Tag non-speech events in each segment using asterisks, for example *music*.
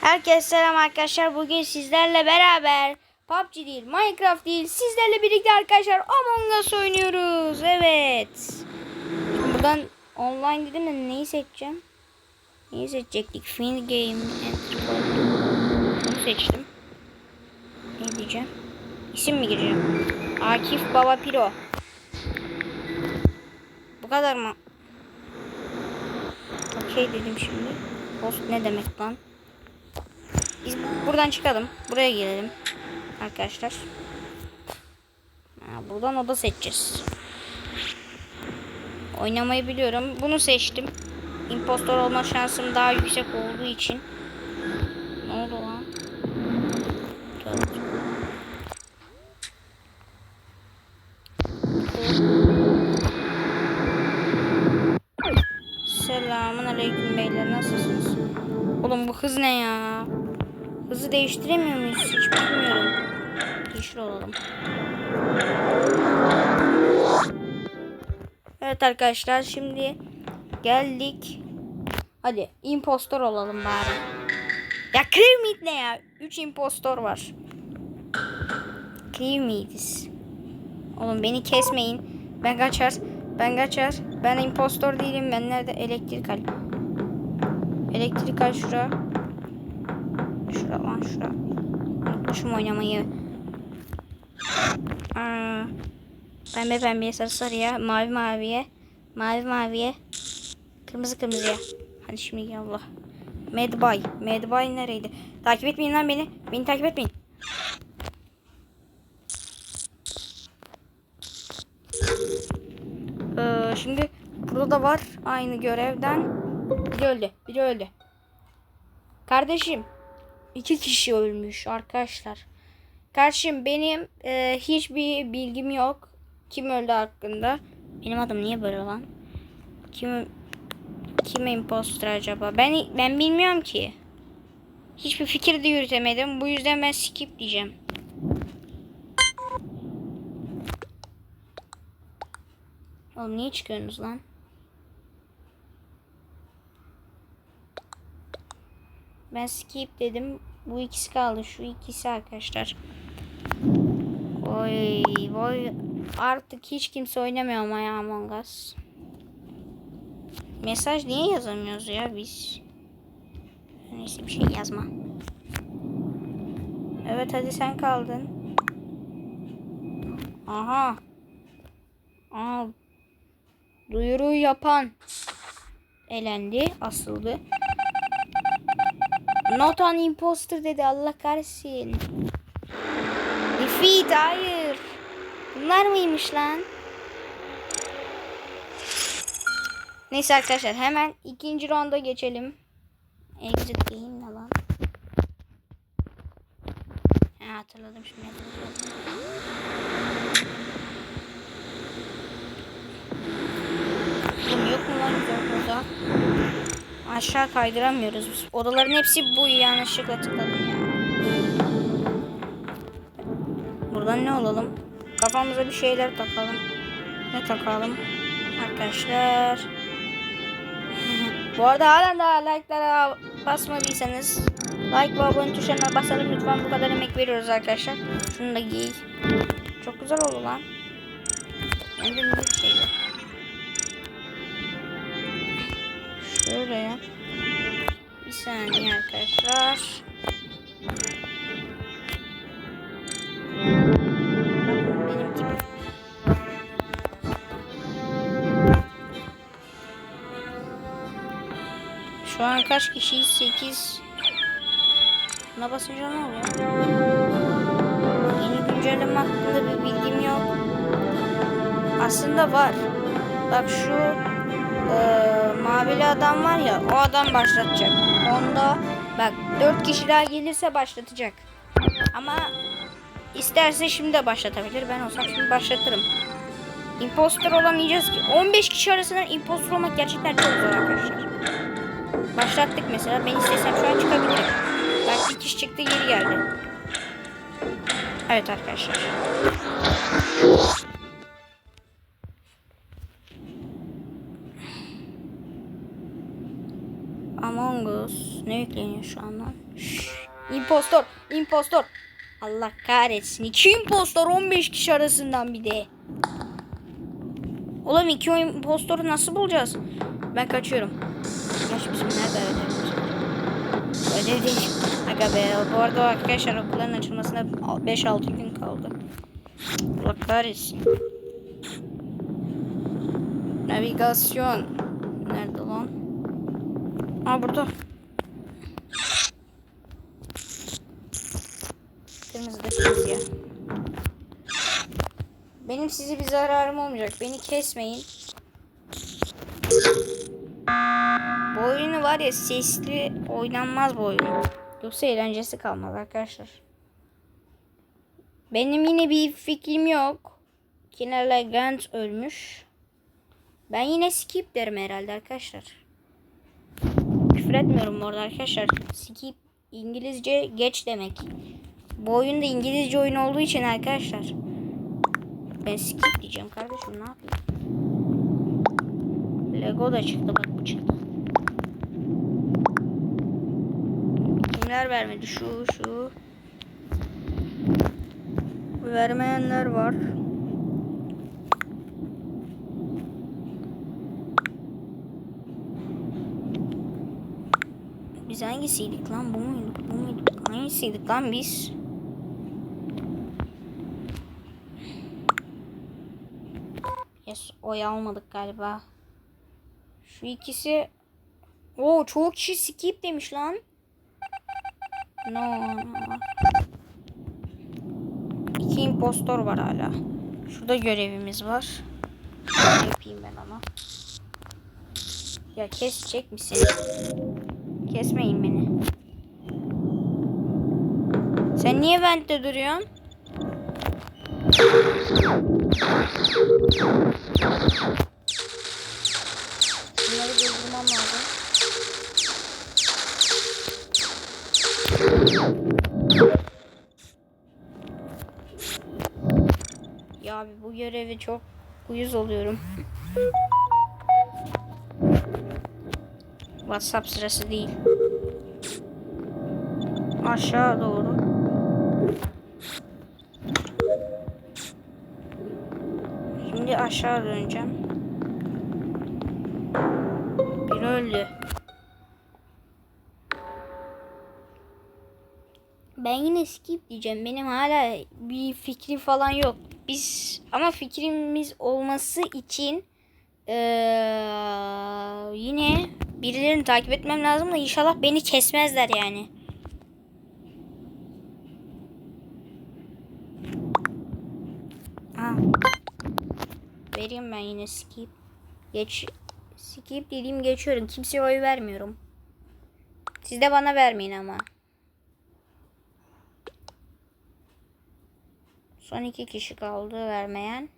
Herkese selam arkadaşlar. Bugün sizlerle beraber PUBG değil, Minecraft değil, sizlerle birlikte arkadaşlar Among Us oynuyoruz. Evet. Şimdi buradan online dedim de neyi seçeceğim? Neyi seçecektik? Find Game. Bunu seçtim. Ne diyeceğim? İsim mi gireceğim? Akif Baba Piro. Bu kadar mı? Okey dedim şimdi. Post ne demek lan? Biz buradan çıkalım. Buraya gelelim. Arkadaşlar. Buradan oda seçeceğiz. Oynamayı biliyorum. Bunu seçtim. Impostor olma şansım daha yüksek olduğu için. Ne oldu lan? Selamun aleyküm beyler nasılsınız? Oğlum bu hız ne ya? Hızı değiştiremiyor muyuz? Hiç bilmiyorum. Yeşil olalım. Evet arkadaşlar şimdi geldik. Hadi impostor olalım bari. Ya Creammeat ne ya? 3 impostor var. Creammeat'iz. Oğlum beni kesmeyin. Ben kaçar. Ben kaçar. Ben impostor değilim. Ben nerede? Elektrik al. Elektrik al şura. Şura lan şura. Unutmuşum oynamayı. Aa, pembe pembeye sarı sarıya. Mavi maviye. Mavi maviye. Kırmızı kırmızıya. Hadi şimdi Allah. Medbay. Medbay nereydi? Takip etmeyin lan beni. Beni takip etmeyin. Ee, şimdi burada da var aynı görevden. Biri öldü. Biri öldü. Kardeşim. İki kişi ölmüş arkadaşlar. Kardeşim benim e, hiçbir bilgim yok. Kim öldü hakkında. Benim adım niye böyle lan? Kim kim imposter acaba? Ben ben bilmiyorum ki. Hiçbir fikir de yürütemedim. Bu yüzden ben skip diyeceğim. Oğlum niye çıkıyorsunuz lan? Ben skip dedim. Bu ikisi kaldı. Şu ikisi arkadaşlar. Oy vay. Artık hiç kimse oynamıyor ama ya Among Us. Mesaj niye yazamıyoruz ya biz? Neyse bir şey yazma. Evet hadi sen kaldın. Aha. Aa, duyuru yapan elendi, asıldı. Not an imposter dedi Allah kahretsin. Defeat hayır. Bunlar mıymış lan? Neyse arkadaşlar hemen ikinci ronda geçelim. Exit game ne lan? Ha, hatırladım şimdi. hatırladım. Oğlum yok mu lan oda? Aşağı kaydıramıyoruz. Odaların hepsi bu yanlışlıkla tıkladım ya. Buradan ne olalım? Kafamıza bir şeyler takalım. Ne takalım? Arkadaşlar. *laughs* bu arada halen daha like'lara basmadıysanız like ve abone tuşlarına basalım lütfen. Bu kadar emek veriyoruz arkadaşlar. Şunu da giy. Çok güzel oldu lan. De büyük şeydi. Saniye arkadaşlar. Şu an kaç kişiyiz? 8. Buna basınca ne oluyor? Yeni güncelleme hakkında bir bilgim yok. Aslında var. Bak şu eee, mavili adam var ya o adam başlatacak. Onda bak 4 kişi daha gelirse başlatacak. Ama isterse şimdi de başlatabilir. Ben olsam şimdi başlatırım. Imposter olamayacağız ki. 15 kişi arasından imposter olmak gerçekten çok zor arkadaşlar. Başlattık mesela. Ben istesem şu an çıkabilirim. Bak bir kişi çıktı geri geldi. Evet arkadaşlar. Among Us Ne yükleniyor şu an. İmpostor. impostor. Allah kahretsin. İki impostor 15 kişi arasından bir de. Oğlum iki impostoru nasıl bulacağız? Ben kaçıyorum. Gerçi bizim nerede var? Ödev değil. Aga be. Bu arada arkadaşlar okulların açılmasına 5-6 gün kaldı. Allah kahretsin. Navigasyon. Aa burada. Kırmızı ya. Benim size bir zararım olmayacak. Beni kesmeyin. Bu oyunu var ya sesli oynanmaz bu oyun. Yoksa eğlencesi kalmaz arkadaşlar. Benim yine bir fikrim yok. Kinner'la Grant ölmüş. Ben yine skip derim herhalde arkadaşlar. Küfür etmiyorum orada arkadaşlar. Skip İngilizce geç demek. Bu oyunda İngilizce oyun olduğu için arkadaşlar. Ben skip diyeceğim kardeşim ne yapayım? Lego da çıktı bak bu çıktı. Kimler vermedi? Şu şu. Vermeyenler var. Biz hangisiydik lan? Bu muyduk? Bu muyduk? Hangisiydik lan biz? Yes, oy almadık galiba. Şu ikisi... Oo çoğu kişi skip demiş lan. No. İki impostor var hala. Şurada görevimiz var. Yapayım ben ama. Ya kesecek misin? Kesmeyin beni. Sen niye ventte duruyorsun? Bunları durdurmam lazım. Ya abi bu görevi çok uyuz oluyorum. WhatsApp sırası değil. Aşağı doğru. Şimdi aşağı döneceğim. Bir öldü. Ben yine skip diyeceğim. Benim hala bir fikri falan yok. Biz ama fikrimiz olması için eee, yine birilerini takip etmem lazım da inşallah beni kesmezler yani. Ha. Vereyim ben yine skip. Geç skip dediğim geçiyorum. Kimseye oy vermiyorum. Siz de bana vermeyin ama. Son iki kişi kaldı vermeyen.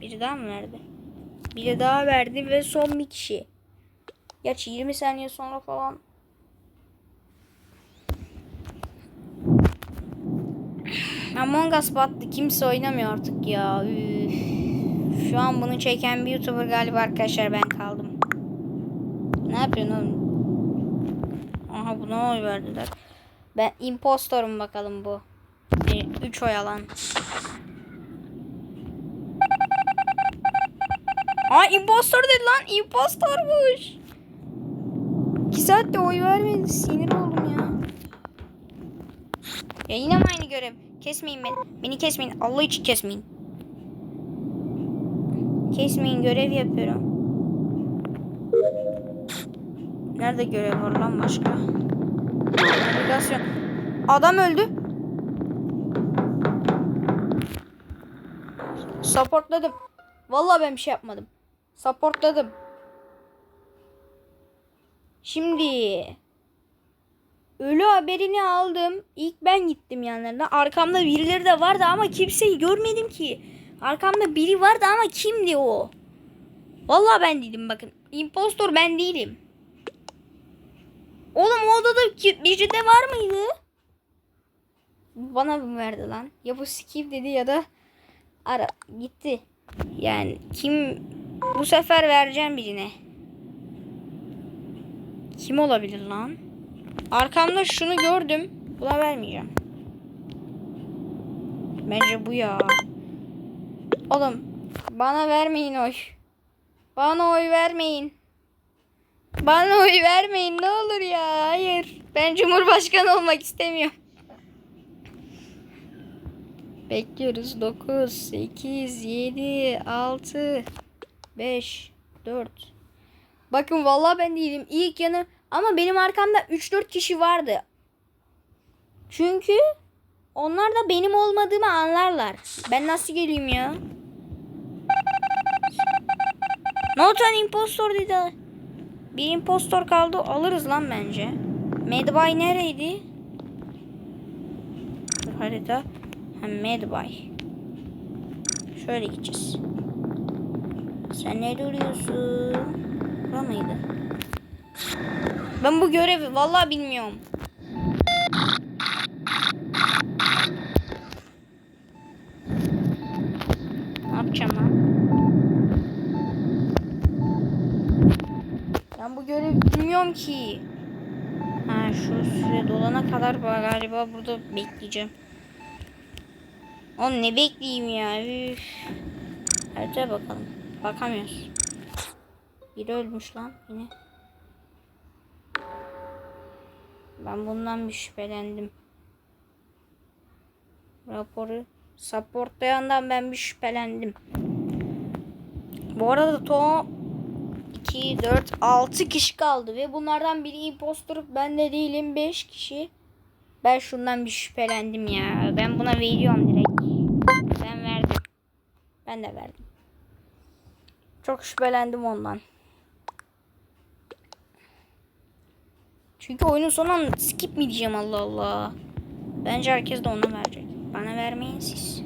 Biri daha mı verdi? Biri daha verdi ve son bir kişi. Gerçi 20 saniye sonra falan. Among Us battı. Kimse oynamıyor artık ya. Üf. Şu an bunu çeken bir YouTuber galiba arkadaşlar ben kaldım. Ne yapıyorsun oğlum? Aha buna oy verdiler. Ben impostorum bakalım bu. 3 oy alan. Aa impostor dedi lan. Impostormuş. 2 saatte oy vermedi. Sinir oldum ya. Ya yine mi aynı görev? Kesmeyin beni. Beni kesmeyin. Allah için kesmeyin. Kesmeyin görev yapıyorum. Nerede görev var lan başka? Navigasyon. Adam öldü. Supportladım. Vallahi ben bir şey yapmadım. Supportladım. Şimdi ölü haberini aldım. İlk ben gittim yanlarına. Arkamda birileri de vardı ama kimseyi görmedim ki. Arkamda biri vardı ama kimdi o? Vallahi ben değilim bakın. Impostor ben değilim. Oğlum o odada ki- biri de var mıydı? Bana mı verdi lan? Ya bu skip dedi ya da ara gitti. Yani kim Bu sefer vereceğim birine. Kim olabilir lan? Arkamda şunu gördüm. Buna vermeyeceğim. Bence bu ya. Oğlum bana vermeyin oy. Bana oy vermeyin. Bana oy vermeyin ne olur ya. Hayır. Ben cumhurbaşkanı olmak istemiyorum. Bekliyoruz. 9, 8, 7, 6, 5, 4. Bakın vallahi ben değilim. İlk yanı ama benim arkamda 3-4 kişi vardı. Çünkü onlar da benim olmadığımı anlarlar. Ben nasıl geleyim ya? Not an impostor dedi. Bir impostor kaldı. Alırız lan bence. Medbay nereydi? Harita. Ha, Medbay. Şöyle gideceğiz. Sen ne duruyorsun? Bura mıydı? Ben bu görevi vallahi bilmiyorum. Ne yapacağım lan? Ben bu görevi bilmiyorum ki. Ha şu süre dolana kadar ba- galiba burada bekleyeceğim. Oğlum ne bekleyeyim ya? Üf. Hadi bakalım. Bakamıyoruz. Biri ölmüş lan yine. Ben bundan bir şüphelendim. Raporu supportlayandan ben bir şüphelendim. Bu arada to 2, 4, 6 kişi kaldı ve bunlardan biri impostor ben de değilim 5 kişi. Ben şundan bir şüphelendim ya. Ben buna veriyorum direkt. Ben verdim. Ben de verdim. Çok şüphelendim ondan. Çünkü oyunun sonundan skip mi diyeceğim Allah Allah. Bence herkes de ona verecek. Bana vermeyin siz.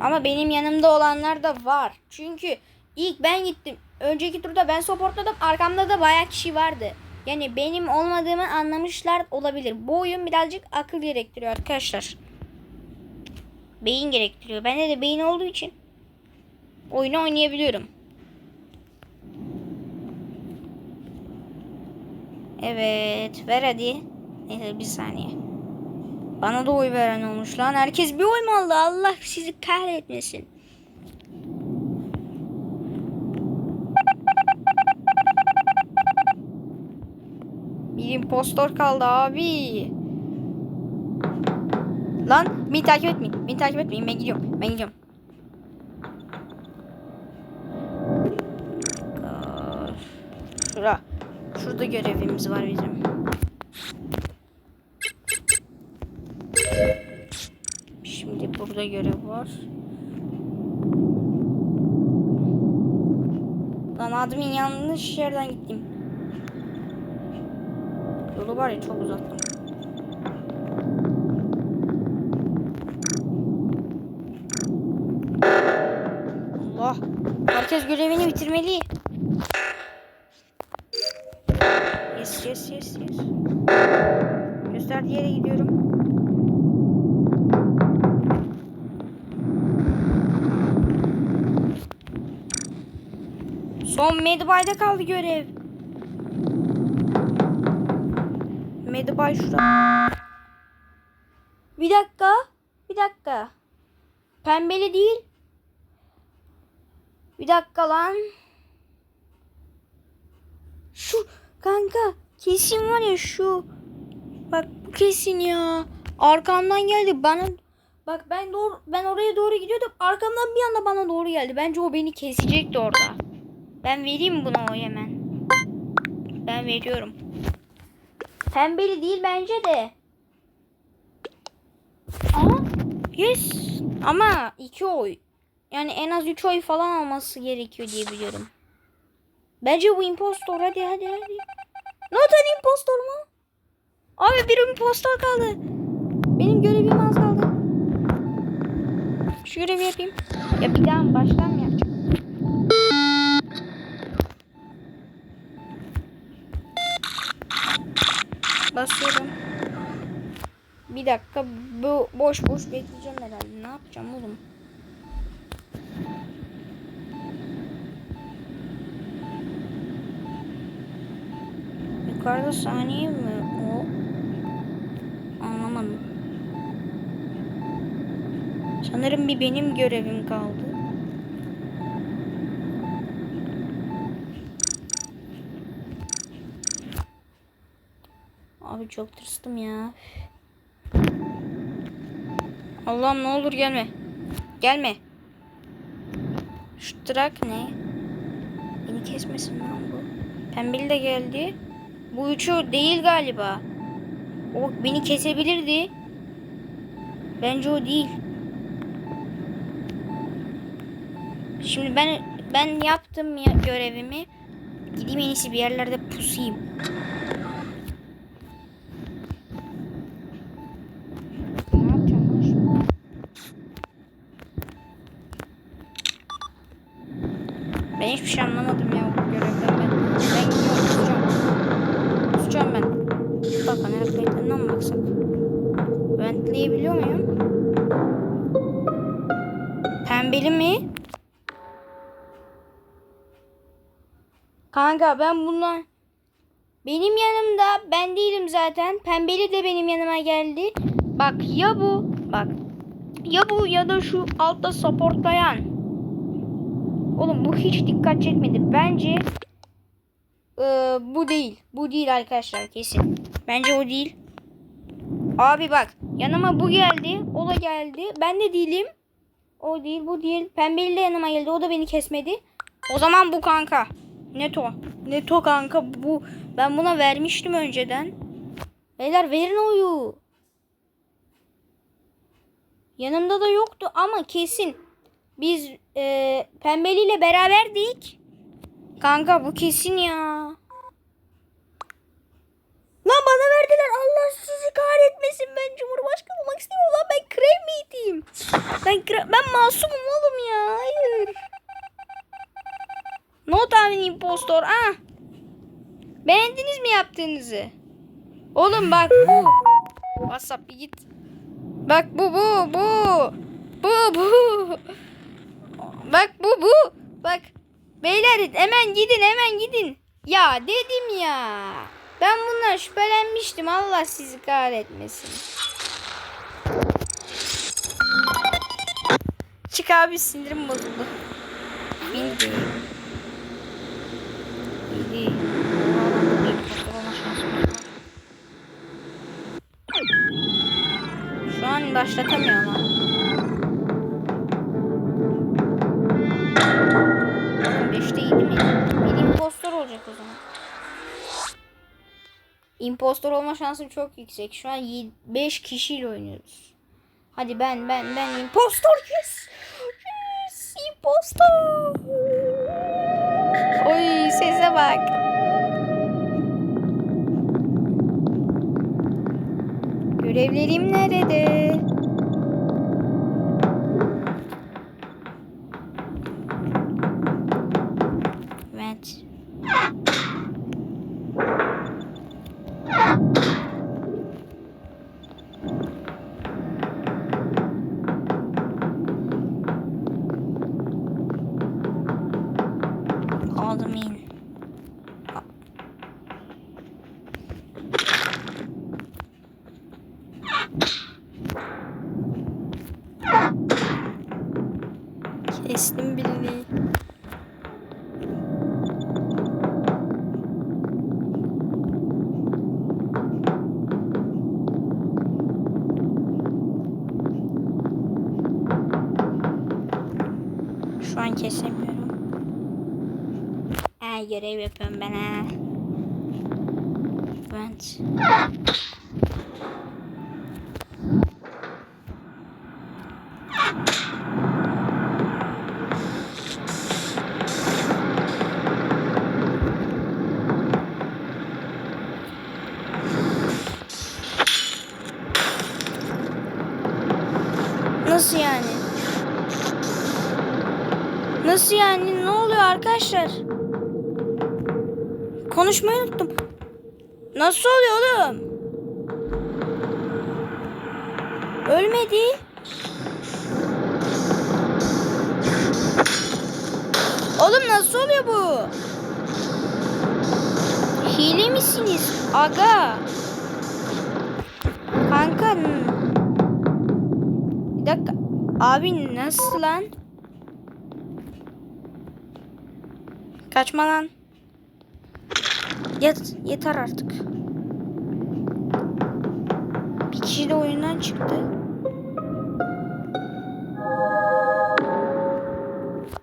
Ama benim yanımda olanlar da var. Çünkü ilk ben gittim. Önceki turda ben supportladım. Arkamda da bayağı kişi vardı. Yani benim olmadığımı anlamışlar olabilir. Bu oyun birazcık akıl gerektiriyor arkadaşlar. Beyin gerektiriyor. Bende de beyin olduğu için oyunu oynayabiliyorum. Evet. Ver hadi. Neyse bir saniye. Bana da oy veren olmuş lan. Herkes bir oy mu aldı? Allah sizi kahretmesin. Bir impostor kaldı abi. Lan beni takip etmeyin. Beni takip etmeyin. Ben gidiyorum. Ben gidiyorum. Şura. Şurada görevimiz var bizim. Şimdi burada görev var. Lan admin yanlış yerden gittim. Yolu var ya çok uzattım. Allah. Herkes görevini bitirmeli. Yes yes yes. Gösterdiği yere gidiyorum. Son Medbay'da kaldı görev. Medbay şurada. Bir dakika. Bir dakika. Pembeli değil. Bir dakika lan. Şu kanka kesin var ya şu. Bak bu kesin ya. Arkamdan geldi bana. Bak ben doğru ben oraya doğru gidiyordum. Arkamdan bir anda bana doğru geldi. Bence o beni kesecekti orada. Ben vereyim buna o hemen. Ben veriyorum. Pembeli değil bence de. Ama yes. Ama iki oy. Yani en az üç oy falan alması gerekiyor diye biliyorum. Bence bu impostor. Hadi hadi hadi. Notan impostor mu? Abi bir impostor kaldı. Benim görevim az kaldı. Şu görevi yapayım. Ya bir daha baştan mı yapacağım? Basıyorum. Bir dakika bu boş boş bekleyeceğim herhalde. Ne yapacağım oğlum? Yukarıda saniye mi o? Anlamadım. Sanırım bir benim görevim kaldı. Abi çok tırstım ya. Allah'ım ne olur gelme. Gelme. Şu trak ne? Beni kesmesin lan bu. Pembeli de geldi. Bu üçü değil galiba. O beni kesebilirdi. Bence o değil. Şimdi ben ben yaptım ya görevimi. Gideyim en iyisi bir yerlerde pusayım. Kanka ben bundan benim yanımda ben değilim zaten. Pembeli de benim yanıma geldi. Bak ya bu bak ya bu ya da şu altta supportlayan. Oğlum bu hiç dikkat çekmedi. Bence eee, bu değil. Bu değil arkadaşlar kesin. Bence o değil. Abi bak yanıma bu geldi. O da geldi. Ben de değilim. O değil bu değil. Pembeli de yanıma geldi. O da beni kesmedi. O zaman bu kanka. Neto. Neto kanka bu. Ben buna vermiştim önceden. Beyler verin oyu. Yanımda da yoktu ama kesin. Biz e, pembeliyle beraberdik. Kanka bu kesin ya. Lan bana verdiler. Allah sizi kahretmesin. Ben Cumhurbaşkanı olmak istemiyorum. Lan ben kremiydim. Ben kre- ben masumum oğlum ya. Hayır. No tahmin impostor. Ah. Beğendiniz mi yaptığınızı? Oğlum bak bu. WhatsApp bir git. Bak bu bu bu. Bu bu. Bak bu bu. Bak. Beyler hemen gidin hemen gidin. Ya dedim ya. Ben bundan şüphelenmiştim. Allah sizi kahretmesin. Çık abi sinirim bozuldu. Bildi. Bildi. Şu an başlatamıyor lan. Beşte iyiydi mi? Bir impostor olacak o zaman. Impostor olma şansım çok yüksek. Şu an 5 kişiyle oynuyoruz. Hadi ben ben ben impostor yes. Yes impostor. Oy sese bak. Görevlerim nerede? Yapıyorum ben ha. Evet. Nasıl yani? Nasıl yani? Ne oluyor arkadaşlar? Konuşmayı unuttum. Nasıl oluyor oğlum? Ölmedi. Oğlum nasıl oluyor bu? hile misiniz? Aga. Kanka. Bir dakika. Abi nasıl lan? Kaçma lan. Yet, yeter artık. Bir kişi de oyundan çıktı.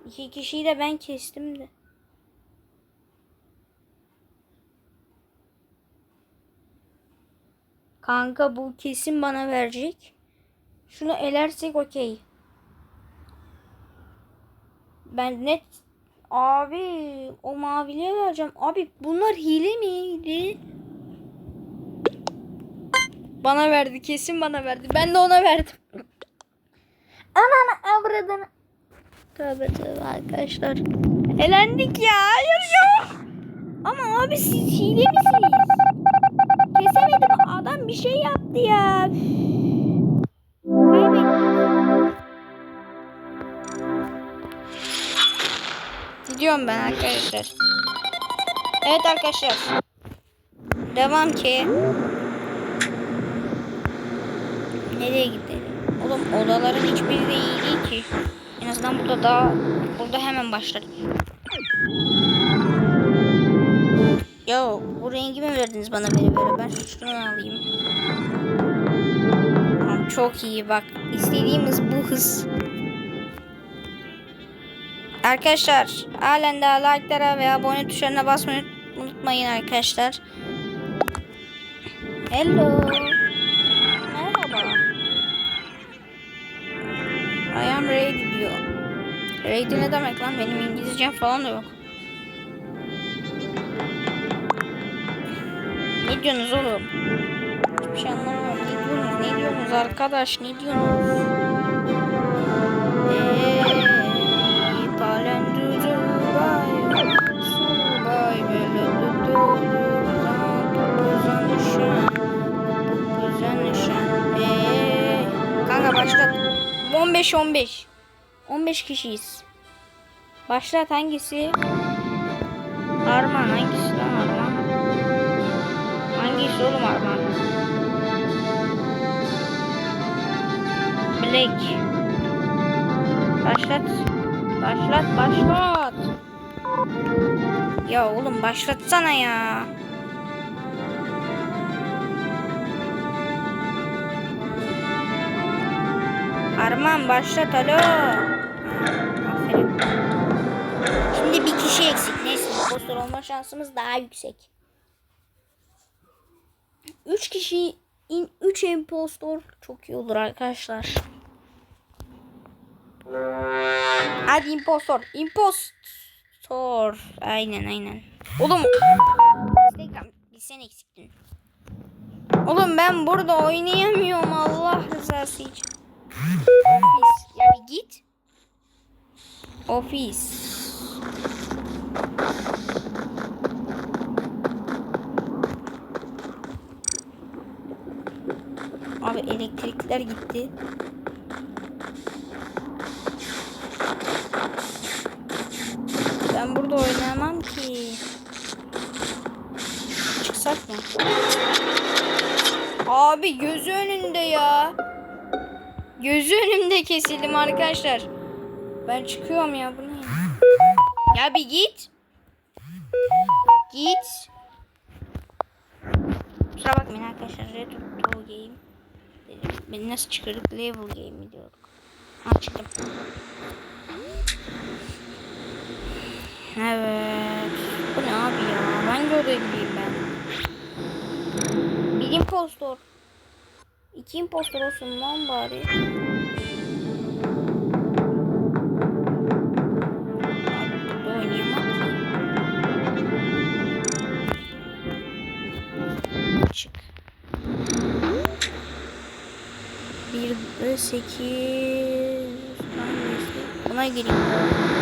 İki kişiyi de ben kestim de. Kanka bu kesin bana verecek. Şunu elersek okey. Ben net abi o maviliye vereceğim. Abi bunlar hile miydi? Bana verdi kesin bana verdi. Ben de ona verdim. Ananı avradını. Tövbe tövbe arkadaşlar. Elendik ya. Hayır ya. Ama abi siz hile misiniz? Kesemedim. Adam bir şey yaptı ya. Gidiyorum ben arkadaşlar. Evet arkadaşlar. Devam ki. Nereye gidelim? Oğlum odaların hiçbiri de iyi değil ki. En azından burada daha burada hemen başladık. Yo bu rengi mi verdiniz bana böyle böyle? Ben şunu alayım. Çok iyi bak. İstediğim hız bu hız. Arkadaşlar halen daha like'lara ve abone tuşlarına basmayı unutmayın arkadaşlar. Hello. Merhaba. I am ready diyor. Ready ne demek lan? Benim İngilizcem falan da yok. Ne diyorsunuz oğlum? Hiçbir şey anlamıyorum. Ne diyorsunuz? Ne diyorsunuz arkadaş? Ne diyorsunuz? Eee, 15 15. 15 kişiyiz. Başlat hangisi? Arman hangisi lan Arman? Hangisi oğlum Arman? Black. Başlat. Başlat başlat. Ya oğlum başlatsana ya. Arman başlat alo. Aferin. Şimdi bir kişi eksik. Neyse impostor olma şansımız daha yüksek. 3 kişi in 3 impostor çok iyi olur arkadaşlar. Hadi impostor. Impostor. Aynen aynen. Oğlum. Instagram bir sen eksiktin. Oğlum ben burada oynayamıyorum Allah rızası için. Ofis. Ya git. Ofis. Abi elektrikler gitti. Ben burada oynayamam ki. Çıksak mı? Abi gözü önünde ya. Gözü önümde kesildim arkadaşlar. Ben çıkıyorum ya bu ne? ya? Bir git. Git. Kusura bakmayın arkadaşlar. Red Bull Game. Beni nasıl çıkardık? Level Game diyorduk. Ha. Evet. Bu ne abi ya? Hangi odaya gideyim ben? Bir impostor. İki impostor olsun lan bari. Çık. Bir de sekiz. Buna gireyim.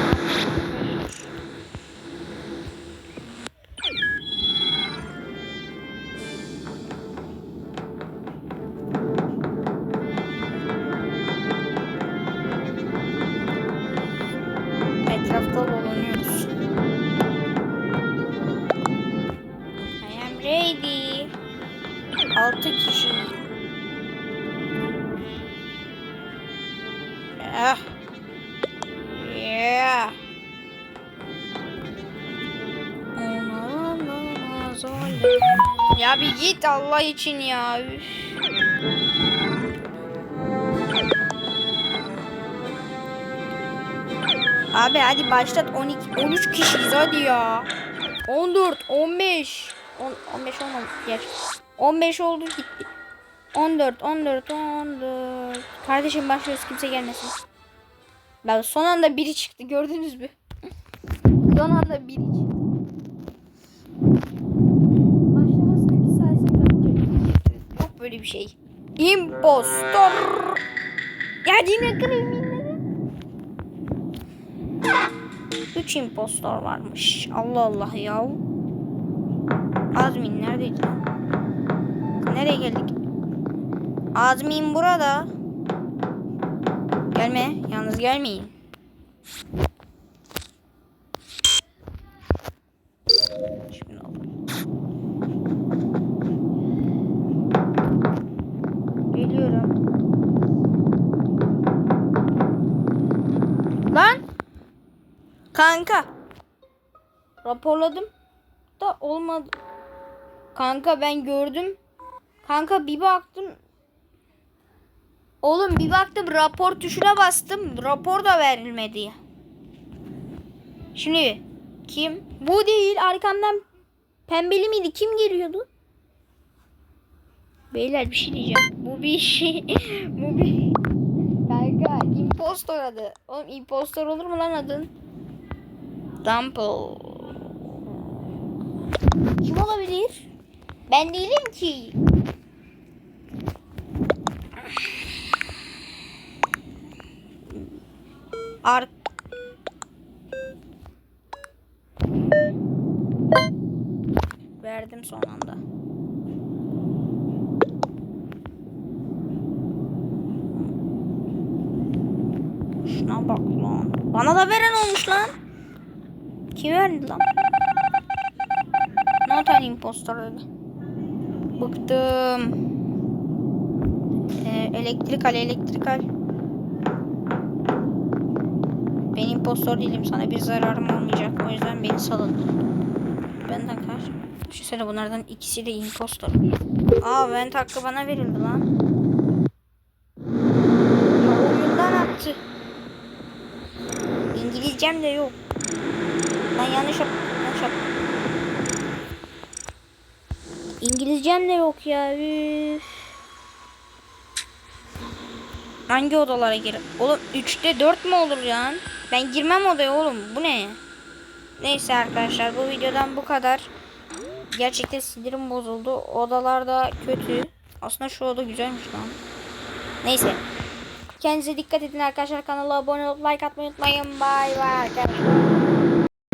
etrafta dolanıyoruz. I am ready. Altı kişi. Ah. Yeah. Ya bir git Allah için ya. Üf. Abi hadi başlat 12 13 kişiyiz hadi ya. 14 15 10, 15 olmadı geç. 15 oldu gitti. 14 14 14 Kardeşim başlıyoruz kimse gelmesin. Ben son anda biri çıktı gördünüz mü? son anda biri çıktı. Başlamasına bir saniye kalacak. Yok böyle bir şey. Impostor. Ya yine kırayım 3 impostor varmış. Allah Allah ya. Azmin neredeydi? Nereye geldik? Azmin burada. Gelme. Yalnız gelmeyin. Kanka. Raporladım da olmadı. Kanka ben gördüm. Kanka bir baktım. Oğlum bir baktım rapor tuşuna bastım. Rapor da verilmedi. Şimdi kim? Bu değil arkamdan pembeli miydi? Kim geliyordu? Beyler bir şey diyeceğim. Bu bir şey. *laughs* Bu bir Kanka impostor adı. Oğlum impostor olur mu lan adın? Dumple. Kim olabilir? Ben değilim ki. Ar Verdim son anda. Şuna bak lan. Bana da veren olmuş lan. Kim verdi lan? Not an impostor dedi. Bıktım. Ee, elektrikal elektrikal. Ben impostor değilim sana bir zararım olmayacak. O yüzden beni salın. Benden kaç? Düşünsene bunlardan ikisi de impostor. Aa vent hakkı bana verildi lan. Ya oyundan attı. İngilizcem de yok. Ben yanlış yap yanlış yap. İngilizcem de yok ya. Üf. Hangi odalara gir? Oğlum 3'te 4 mü olur ya? Ben girmem odaya oğlum. Bu ne? Neyse arkadaşlar bu videodan bu kadar. Gerçekten sinirim bozuldu. Odalar da kötü. Aslında şu oda güzelmiş lan. Neyse. Kendinize dikkat edin arkadaşlar. Kanala abone olup like atmayı unutmayın. Bay bay arkadaşlar.